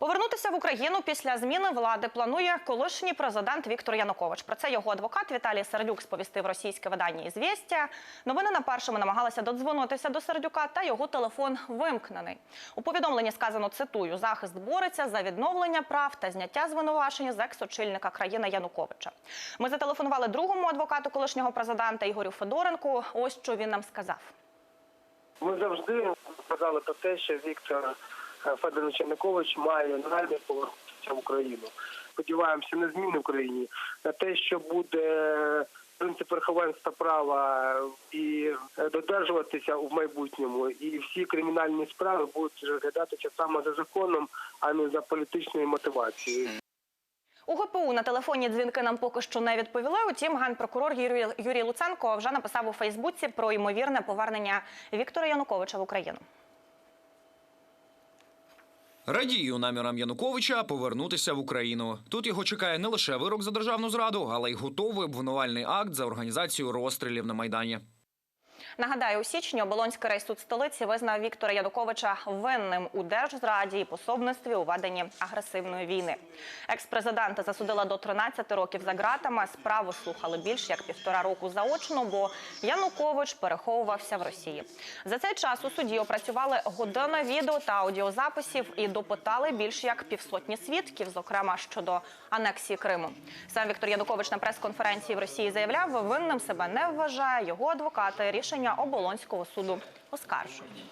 Повернутися в Україну після зміни влади планує колишній президент Віктор Янукович. Про це його адвокат Віталій Сердюк сповістив російське видання «Ізвєстія». Новини на першому намагалися додзвонитися до Сердюка, та його телефон вимкнений. У повідомленні сказано, цитую, захист бореться за відновлення прав та зняття звинувачень з екс-очільника країни Януковича. Ми зателефонували другому адвокату колишнього президента Ігорю Федоренку. Ось що він нам сказав. Ми завжди казали про те, що Віктор е, Федорович Янукович має негайно повернутися в Україну. Сподіваємося на зміни в країні, на те, що буде принцип верховенства права і е, додержуватися в майбутньому, і всі кримінальні справи будуть розглядатися саме за законом, а не за політичною мотивацією. У ГПУ на телефонні дзвінки нам поки що не відповіли. Утім, генпрокурор Юрій Луценко вже написав у Фейсбуці про ймовірне повернення Віктора Януковича в Україну. Радію намірам Януковича повернутися в Україну. Тут його чекає не лише вирок за державну зраду, але й готовий обвинувальний акт за організацію розстрілів на майдані. Нагадаю, у січні Оболонський райсуд столиці визнав Віктора Януковича винним у держзраді і пособництві у веденні агресивної війни. Екс-президента засудила до 13 років за ґратами. Справу слухали більш як півтора року заочно, бо Янукович переховувався в Росії. За цей час у суді опрацювали година відео та аудіозаписів і допитали більш як півсотні свідків, зокрема щодо анексії Криму. Сам Віктор Янукович на прес-конференції в Росії заявляв, винним себе не вважає. Його адвокати рішення оболонського суду оскаржують.